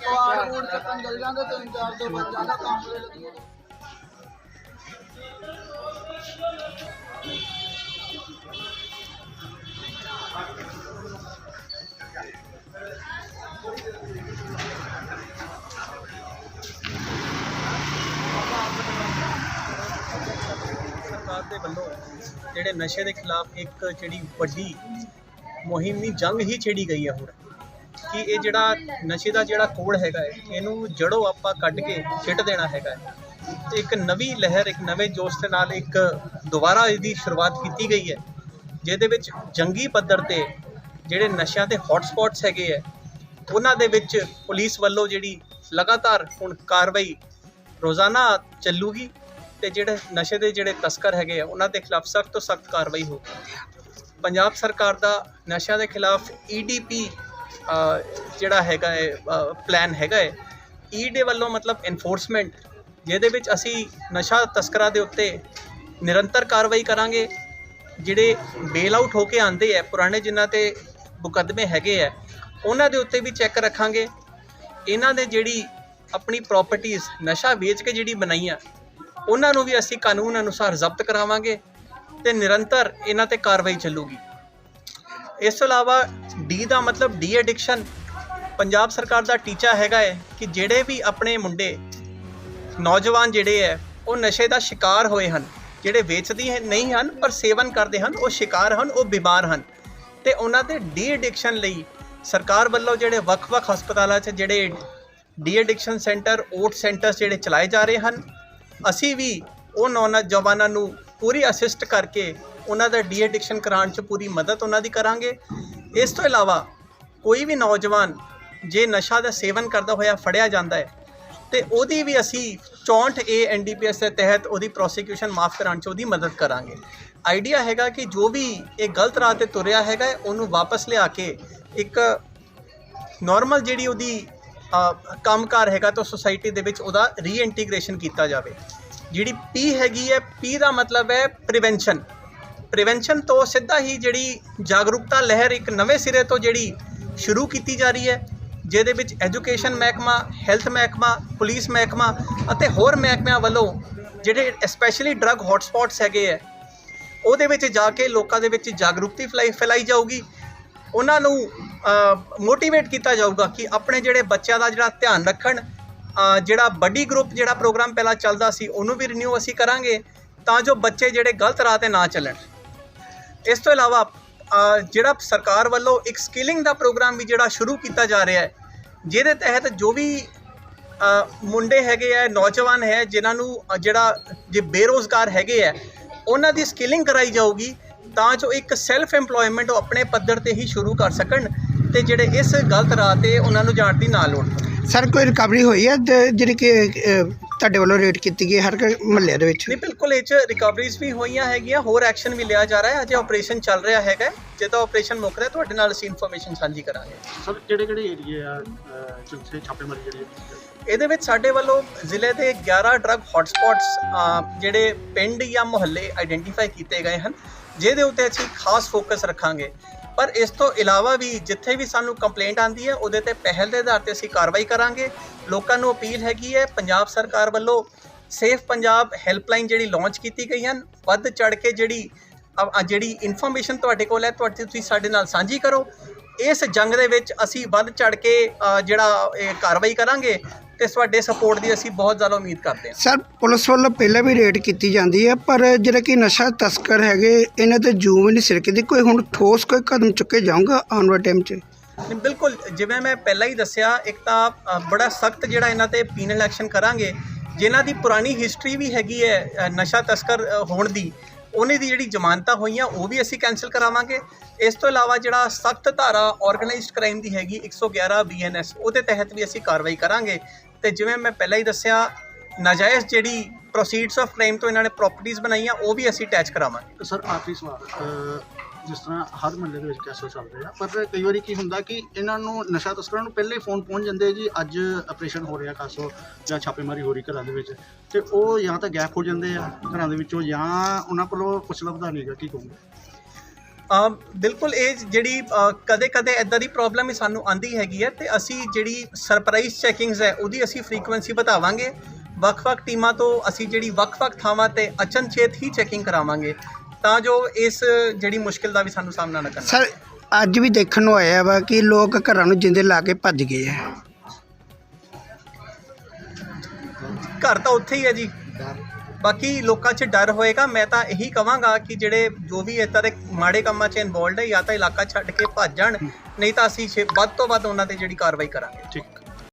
ਕੁਆਰ ਕੂੜ ਚੱਕਣ ਚੱਲ ਜਾਂਦੇ ਤਿੰਨ ਚਾਰ ਤੋਂ ਬੱਚਿਆਂ ਦਾ ਕੰਮ ਤੇ ਲੱਗੀ ਸਰਕਾਰ ਦੇ ਵੱਲੋਂ ਜਿਹੜੇ ਨਸ਼ੇ ਦੇ ਖਿਲਾਫ ਇੱਕ ਜਿਹੜੀ ਵੱਡੀ ਮੁਹਿੰਮ ਦੀ ਜੰਗ ਹੀ ਛੇੜੀ ਗਈ ਹੈ ਹੁਣ, ਕਿ ਇਹ ਜਿਹੜਾ ਨਸ਼ੇ ਦਾ ਜਿਹੜਾ ਕੋੜ ਹੈਗਾ ਹੈ, ਇਹਨੂੰ ਜੜੋਂ ਆਪਾਂ ਕੱਢ ਕੇ ਛਿੱਟ ਦੇਣਾ ਹੈਗਾ ਹੈ। ਤੇ ਇੱਕ ਨਵੀਂ ਲਹਿਰ, ਇੱਕ ਨਵੇਂ ਜੋਸ਼ ਦੇ ਨਾਲ ਇੱਕ ਦੁਬਾਰਾ ਇਹਦੀ ਸ਼ੁਰੂਆਤ ਕੀਤੀ ਗਈ ਹੈ, ਜਿਹਦੇ ਵਿੱਚ ਜੰਗੀ ਪੱਧਰ ਤੇ ਜਿਹੜੇ ਨਸ਼ਿਆਂ ਦੇ ਹੌਟ ਸਪੌਟਸ ਹੈਗੇ ਹੈ, ਉਹਨਾਂ ਦੇ ਵਿੱਚ ਪੁਲਿਸ ਵੱਲੋਂ ਜਿਹੜੀ ਲਗਾਤਾਰ ਹੁਣ ਕਾਰਵਾਈ ਰੋਜ਼ਾਨਾ ਚੱਲੂਗੀ। ਤੇ ਜਿਹੜੇ ਨਸ਼ੇ ਦੇ ਜਿਹੜੇ ਤਸਕਰ ਹੈਗੇ ਆ, ਉਹਨਾਂ ਦੇ ਖਿਲਾਫ ਸਖਤ ਤੋਂ ਸਖਤ ਕਾਰਵਾਈ ਹੋਊਗੀ ਪੰਜਾਬ ਸਰਕਾਰ ਦਾ ਨਸ਼ਿਆਂ ਦੇ ਖਿਲਾਫ ਈਡੀਪੀ ਜਿਹੜਾ ਹੈਗਾ ਹੈ ਪਲਾਨ ਹੈਗਾ ਹੈ ਈਡੇ ਵੱਲੋਂ ਮਤਲਬ ਐਨਫੋਰਸਮੈਂਟ ਜਿਹਦੇ ਵਿੱਚ ਅਸੀਂ ਨਸ਼ਾ ਤਸਕਰਾਂ ਦੇ ਉੱਤੇ ਨਿਰੰਤਰ ਕਾਰਵਾਈ ਕਰਾਂਗੇ। ਜਿਹੜੇ ਬੇਲ ਆਊਟ ਹੋ ਕੇ ਆਂਦੇ ਆ, ਪੁਰਾਣੇ ਜਿਨ੍ਹਾਂ ਤੇ ਮੁਕੱਦਮੇ ਹੈਗੇ ਆ, ਉਹਨਾਂ ਦੇ ਉੱਤੇ ਵੀ ਚੈੱਕ ਰੱਖਾਂਗੇ। ਇਹਨਾਂ ਨੇ ਜਿਹੜੀ ਆਪਣੀ ਪ੍ਰਾਪਰਟੀਆਂ ਨਸ਼ਾ ਵੇਚ ਕੇ ਜਿਹੜੀ ਬਣਾਈਆਂ ਉਹਨਾਂ ਨੂੰ ਵੀ ਅਸੀਂ ਕਾਨੂੰਨ ਅਨੁਸਾਰ ਜ਼ਬਤ ਕਰਾਵਾਂਗੇ ਤੇ ਨਿਰੰਤਰ ਇਹਨਾਂ ਤੇ ਕਾਰਵਾਈ ਚੱਲੂਗੀ। ਇਸ ਤੋਂ ਇਲਾਵਾ ਡੀ ਦਾ ਮਤਲਬ ਡੀ ਐਡਿਕਸ਼ਨ ਪੰਜਾਬ ਸਰਕਾਰ ਦਾ ਟੀਚਾ ਹੈਗਾ ਹੈ ਕਿ ਜਿਹੜੇ ਵੀ ਆਪਣੇ ਮੁੰਡੇ, ਨੌਜਵਾਨ ਜਿਹੜੇ ਹੈ, ਉਹ ਨਸ਼ੇ ਦਾ ਸ਼ਿਕਾਰ ਹੋਏ ਹਨ। ਜਿਹੜੇ ਵੇਚਦੇ ਨਹੀਂ ਹਨ, ਪਰ ਸੇਵਨ ਕਰਦੇ ਹਨ, ਉਹ ਸ਼ਿਕਾਰ ਹਨ, ਉਹ ਬਿਮਾਰ ਹਨ। ਤੇ ਉਹਨਾਂ ਦੇ ਡੀ ਐਡਿਕਸ਼ਨ ਲਈ ਸਰਕਾਰ ਵੱਲੋਂ ਜਿਹੜੇ ਵੱਖ-ਵੱਖ ਹਸਪਤਾਲਾਂ 'ਚ ਜਿਹੜੇ de addiction centre OOAT centres ਜਿਹੜੇ ਚਲਾਏ ਜਾ ਰਹੇ ਹਨ ਅਸੀਂ ਵੀ ਉਹ ਨੌਜਵਾਨਾਂ ਨੂੰ ਪੂਰੀ ਅਸਿਸਟ ਕਰਕੇ ਉਹਨਾਂ ਦਾ ਡੀ ਐਡਿਕਸ਼ਨ ਕਰਾਉਣ 'ਚ ਪੂਰੀ ਮਦਦ ਉਹਨਾਂ ਦੀ ਕਰਾਂਗੇ। ਇਸ ਤੋਂ ਇਲਾਵਾ ਕੋਈ ਵੀ ਨੌਜਵਾਨ ਜੇ ਨਸ਼ਾ ਦਾ ਸੇਵਨ ਕਰਦਾ ਹੋਇਆ, ਫੜਿਆ ਜਾਂਦਾ ਹੈ, ਤੇ ਉਹਦੀ ਵੀ ਅਸੀਂ 64 ਏ ਐਨਡੀਪੀਐਸ ਦੇ ਤਹਿਤ ਉਹਦੀ ਪ੍ਰੋਸੀਕਿਊਸ਼ਨ ਮਾਫ ਕਰਾਉਣ 'ਚ ਉਹਦੀ ਮਦਦ ਕਰਾਂਗੇ। ਆਈਡੀਆ ਹੈਗਾ ਕਿ ਜੋ ਵੀ ਇਹ ਗਲਤ ਰਾਹ ਤੇ ਤੁਰਿਆ ਹੈਗਾ, ਉਹਨੂੰ ਵਾਪਸ ਲਿਆ ਕੇ ਇੱਕ ਨਾਰਮਲ ਜਿਹੜੀ ਉਹਦੀ ਕੰਮਕਾਰ ਹੈਗਾ ਤਾਂ ਸੋਸਾਇਟੀ ਦੇ ਵਿੱਚ ਉਹਦਾ ਰੀਇੰਟੀਗ੍ਰੇਸ਼ਨ ਕੀਤਾ ਜਾਵੇ। ਜਿਹੜੀ ਪੀ ਹੈਗੀ ਹੈ ਪੀ ਦਾ ਮਤਲਬ ਹੈ ਪ੍ਰੀਵੈਂਸ਼ਨ ਪ੍ਰੀਵੈਂਸ਼ਨ ਤੋਂ ਸਿੱਧਾ ਹੀ ਜਿਹੜੀ ਜਾਗਰੂਕਤਾ ਲਹਿਰ ਇੱਕ ਨਵੇਂ ਸਿਰੇ ਤੋਂ ਜਿਹੜੀ ਸ਼ੁਰੂ ਕੀਤੀ ਜਾ ਰਹੀ ਹੈ, ਜਿਹਦੇ ਵਿੱਚ ਐਜੂਕੇਸ਼ਨ ਮਹਿਕਮਾ ਹੈਲਥ ਮਹਿਕਮਾ ਪੁਲਿਸ ਮਹਿਕਮਾ ਅਤੇ ਹੋਰ ਮਹਿਕਮਿਆਂ ਵੱਲੋਂ ਜਿਹੜੇ ਸਪੈਸ਼ਲੀ ਡਰੱਗ ਹੌਟਸਪੌਟਸ ਹੈਗੇ ਹੈ, ਉਹਦੇ ਵਿੱਚ ਜਾ ਕੇ ਲੋਕਾਂ ਦੇ ਵਿੱਚ ਜਾਗਰੂਕਤੀ ਫੈਲਾਈ ਫੈਲਾਈ ਜਾਊਗੀ। ਉਹਨਾਂ ਨੂੰ ਮੋਟੀਵੇਟ ਕੀਤਾ ਜਾਊਗਾ ਕਿ ਆਪਣੇ ਜਿਹੜੇ ਬੱਚਿਆਂ ਦਾ ਜਿਹੜਾ ਧਿਆਨ ਰੱਖਣ ਜਿਹੜਾ ਬੱਡੀ ਗਰੁੱਪ ਜਿਹੜਾ ਪ੍ਰੋਗਰਾਮ ਪਹਿਲਾਂ ਚੱਲਦਾ ਸੀ, ਉਹਨੂੰ ਵੀ ਰਿਨਿਊ ਅਸੀਂ ਕਰਾਂਗੇ ਤਾਂ ਜੋ ਬੱਚੇ ਜਿਹੜੇ ਗਲਤ ਰਾਹ ਤੇ ਨਾ ਚੱਲਣ। ਇਸ ਤੋਂ ਇਲਾਵਾ ਜਿਹੜਾ ਸਰਕਾਰ ਵੱਲੋਂ ਇੱਕ ਸਕਿਲਿੰਗ ਦਾ ਪ੍ਰੋਗਰਾਮ ਵੀ ਜਿਹੜਾ ਸ਼ੁਰੂ ਕੀਤਾ ਜਾ ਰਿਹਾ ਹੈ, ਜਿਹਦੇ ਤਹਿਤ ਜੋ ਵੀ ਮੁੰਡੇ ਹੈਗੇ ਆ, ਨੌਜਵਾਨ ਹੈ, ਜਿਨ੍ਹਾਂ ਨੂੰ ਜਿਹੜਾ ਜੇ ਬੇਰੋਜ਼ਗਾਰ ਹੈਗੇ ਆ, ਉਹਨਾਂ ਦੀ ਸਕਿਲਿੰਗ ਕਰਾਈ ਜਾਊਗੀ ਤਾਂ ਜੋ ਇੱਕ ਸੈਲਫ ਏਮਪਲੋਇਮੈਂਟ ਉਹ ਆਪਣੇ ਪੱਧਰ ਤੇ ਹੀ ਸ਼ੁਰੂ ਕਰ ਸਕਣ। ਤੇ ਜਿਹੜੇ ਇਸ ਗਲਤ ਰਾਹ ਤੇ ਉਹਨਾਂ ਨੂੰ ਜਾਣ ਦੀ ਨਾ ਲੋੜ ਸਰ ਕੋਈ ਰਿਕਵਰੀ ਹੋਈ ਹੈ? ਤੇ ਜਿਹੜੀ ਕਿ ਅਹ, ਤੁਹਾਡੇ ਵੱਲੋਂ ਰੇਟ ਕੀਤੀ ਗਈ ਹਰ ਮਹੱਲੇ ਦੇ ਵਿੱਚ? ਨਹੀਂ ਬਿਲਕੁਲ ਇਹ 'ਚ ਰਿਕਵਰੀਜ਼ ਵੀ ਹੋਈਆਂ ਹੈਗੀਆਂ ਹੋਰ ਐਕਸ਼ਨ ਵੀ ਲਿਆ ਜਾ ਰਿਹਾ ਹੈ। ਅਜੇ ਆਪਰੇਸ਼ਨ ਚੱਲ ਰਿਹਾ ਹੈਗਾ ਹੈ। ਜਦੋਂ ਆਪਰੇਸ਼ਨ ਮੁੱਕ ਰਿਹਾ ਤੁਹਾਡੇ ਨਾਲ ਅਸੀਂ ਇਨਫੋਰਮੇਸ਼ਨ ਸਾਂਝੀ ਕਰਾਂਗੇ। ਸਰ ਕਿਹੜੇ ਕਿਹੜੇ ਏਰੀਏ ਆ ਅਹ, ਜਿੱਥੇ ਛਾਪੇਮਾਰੀ ਜਿਹੜੀ ਹੈ? ਇਹਦੇ ਵਿੱਚ ਸਾਡੇ ਵੱਲੋਂ ਜ਼ਿਲ੍ਹੇ ਦੇ 11 ਡਰੱਗ ਹੌਟਸਪੌਟਸ ਜਿਹੜੇ ਪਿੰਡ ਜਾਂ ਮੁਹੱਲੇ ਆਈਡੈਂਟੀਫਾਈ ਕੀਤੇ ਗਏ ਹਨ ਜਿਹਦੇ ਉੱਤੇ ਅਸੀਂ ਖਾਸ ਫੋਕਸ ਰੱਖਾਂਗੇ। ਪਰ ਇਸ ਤੋਂ ਇਲਾਵਾ ਵੀ ਜਿੱਥੇ ਵੀ ਸਾਨੂੰ ਕੰਪਲੇਂਟ ਆਂਦੀ ਹੈ, ਉਹਦੇ ਤੇ ਪਹਿਲ ਦੇ ਆਧਾਰ ਤੇ ਅਸੀਂ ਕਾਰਵਾਈ ਕਰਾਂਗੇ। ਲੋਕਾਂ ਨੂੰ ਅਪੀਲ ਹੈਗੀ ਹੈ, ਪੰਜਾਬ ਸਰਕਾਰ ਵੱਲੋਂ ਸੇਫ ਪੰਜਾਬ ਹੈਲਪਲਾਈਨ ਜਿਹੜੀ ਲਾਂਚ ਕੀਤੀ ਗਈ ਹਨ, ਵੱਧ ਚੜ ਕੇ ਜਿਹੜੀ ਜਿਹੜੀ ਇਨਫੋਰਮੇਸ਼ਨ ਤੁਹਾਡੇ ਕੋਲ ਹੈ, ਤੁਹਾਡੇ ਤੁਸੀਂ ਸਾਡੇ ਨਾਲ ਸਾਂਝੀ ਕਰੋ। ਇਸ ਜੰਗ ਦੇ ਵਿੱਚ ਅਸੀਂ ਵੱਧ ਚੜ ਕੇ ਜਿਹੜਾ ਕਾਰਵਾਈ ਕਰਾਂਗੇ ਤੇ ਤੁਹਾਡੇ ਸਪੋਰਟ ਦੀ ਅਸੀਂ ਬਹੁਤ ਜ਼ਿਆਦਾ ਉਮੀਦ ਕਰਦੇ ਹਾਂ। ਸਰ ਪੁਲਿਸ ਵੱਲੋਂ ਪਹਿਲਾਂ ਵੀ ਰੇਡ ਕੀਤੀ ਜਾਂਦੀ ਹੈ ਪਰ ਜਿਹੜਾ ਕਿ ਨਸ਼ਾ ਤਸਕਰ ਹੈਗੇ ਇਹਨਾਂ ਤੇ ਜੂਮ ਵੀ ਨਹੀਂ ਸਿਰਕਦੀ। ਕੋਈ ਹੁਣ ਠੋਸ ਕੋਈ ਕਦਮ ਚੁੱਕੇ ਜਾਊਗਾ ਆਉਣ ਵਾਲੇ ਟਾਈਮ 'ਚ? ਨਹੀਂ, ਬਿਲਕੁਲ ਜਿਵੇਂ ਮੈਂ ਪਹਿਲਾਂ ਹੀ ਦੱਸਿਆ ਇੱਕ ਤਾਂ ਅ, ਬੜਾ ਸਖਤ ਜਿਹੜਾ ਇਹਨਾਂ ਤੇ ਪੀਨਲ ਐਕਸ਼ਨ ਕਰਾਂਗੇ ਜਿਨ੍ਹਾਂ ਦੀ ਪੁਰਾਣੀ ਹਿਸਟਰੀ ਵੀ ਹੈਗੀ ਹੈ ਅ, ਨਸ਼ਾ ਤਸਕਰ ਅ, ਹੋਣ ਦੀ ਉਹਨੇ ਦੀ ਜਿਹੜੀ ਜ਼ਮਾਨਤਾਂ ਹੋਈਆਂ ਉਹ ਵੀ ਅਸੀਂ ਕੈਨਸਲ ਕਰਾਵਾਂਗੇ। ਇਸ ਤੋਂ ਇਲਾਵਾ ਜਿਹੜਾ ਸਖਤ ਧਾਰਾ ਆਰਗੇਨਾਈਜ਼ਡ ਕ੍ਰਾਈਮ ਦੀ ਹੈਗੀ 111 ਬੀਐਨਐਸ ਉਹਦੇ ਤਹਿਤ ਵੀ ਅਸੀਂ ਕਾਰਵਾਈ ਕਰਾਂਗੇ। ਤੇ ਜਿਵੇਂ ਮੈਂ ਪਹਿਲਾਂ ਹੀ ਦੱਸਿਆ, ਨਾਜਾਇਜ਼ ਜਿਹੜੀ ਪ੍ਰੋਸੀਡਸ ਆਫ ਕ੍ਰਾਈਮ ਤੋਂ ਇਹਨਾਂ ਨੇ ਪ੍ਰਾਪਰਟੀਆਂ ਬਣਾਈਆਂ, ਉਹ ਵੀ ਅਸੀਂ ਅਟੈਚ ਕਰਾਵਾਂਗੇ। ਸਰ ਆਖਰੀ ਸਵਾਲ ਜਿਸ ਤਰ੍ਹਾਂ ਹਰ ਮਹੱਲੇ ਦੇ ਵਿੱਚ ਕੈਸੋ ਚੱਲਦੇ ਆ, ਪਰ ਕਈ ਵਾਰੀ ਕੀ ਹੁੰਦਾ ਕਿ ਇਹਨਾਂ ਨੂੰ ਨਸ਼ਾ ਤਸਕਰਾਂ ਨੂੰ ਪਹਿਲੇ ਹੀ ਫੋਨ ਪਹੁੰਚ ਜਾਂਦੇ ਜੀ, ਅੱਜ ਆਪਰੇਸ਼ਨ ਹੋ ਰਿਹਾ ਕਾਸੋ ਜਾਂ ਛਾਪੇਮਾਰੀ ਹੋ ਰਹੀ ਘਰਾਂ ਦੇ ਵਿੱਚ, ਤੇ ਉਹ ਜਾਂ ਤਾਂ ਗੈਪ ਹੋ ਜਾਂਦੇ ਆ ਘਰਾਂ ਦੇ ਵਿੱਚੋਂ, ਜਾਂ ਉਹਨਾਂ ਕੋਲੋਂ ਕੁਛ ਲੱਭਦਾ ਨਹੀਂਗਾ ਕੀ ਕਹੂੰਗਾ? ਬਿਲਕੁਲ ਇਹ ਜਿਹੜੀ ਕਦੇ ਕਦੇ ਇਦਾਂ ਦੀ ਪ੍ਰੋਬਲਮ ਹੀ ਸਾਨੂੰ ਆਂਦੀ ਹੈਗੀ ਹੈ ਤੇ ਅਸੀਂ ਜਿਹੜੀ ਸਰਪ੍ਰਾਈਜ਼ ਚੈਕਿੰਗਸ ਹੈ ਉਹਦੀ ਅਸੀਂ ਫ੍ਰੀਕੁਐਂਸੀ ਵਧਾਵਾਂਗੇ। ਵੱਖ-ਵੱਖ ਟੀਮਾਂ ਤੋਂ ਅਸੀਂ ਜਿਹੜੀ ਵੱਖ-ਵੱਖ ਥਾਵਾਂ ਤੇ ਅਚਨਚੇਤ ਹੀ ਚੈਕਿੰਗ ਕਰਾਵਾਂਗੇ। ਤਾਂ ਜੋ ਇਸ ਜਿਹੜੀ ਮੁਸ਼ਕਿਲ ਦਾ ਵੀ ਸਾਨੂੰ ਸਾਹਮਣਾ ਨਾ ਕਰਨਾ ਸਰ ਅੱਜ ਵੀ ਦੇਖਣ ਨੂੰ ਆਇਆ ਵਾ ਕਿ ਲੋਕ ਘਰਾਂ ਨੂੰ ਜਿੰਦੇ ਲਾ ਕੇ ਭੱਜ ਗਏ ਆ। ਘਰ ਤਾਂ ਉੱਥੇ ਹੀ ਹੈ ਜੀ। ਬਾਕੀ ਲੋਕਾਂ 'ਚ ਡਰ ਹੋਏਗਾ, ਮੈਂ ਤਾਂ ਇਹੀ ਕਵਾਂਗਾ ਕਿ ਜਿਹੜੇ ਜੋ ਵੀ ਇਸ ਦੇ ਮਾੜੇ ਕੰਮਾਂ 'ਚ ਇਨਵੋਲਡ ਹੈ ਜਾਂ ਤਾਂ ਇਲਾਕਾ ਛੱਡ ਕੇ ਭੱਜ ਜਾਣ, ਨਹੀਂ ਤਾਂ ਅਸੀਂ ਛੇ- ਵੱਧ ਤੋਂ ਵੱਧ ਉਹਨਾਂ ਤੇ ਜਿਹੜੀ ਕਾਰਵਾਈ ਕਰਾਂਗੇ। ਠੀਕ।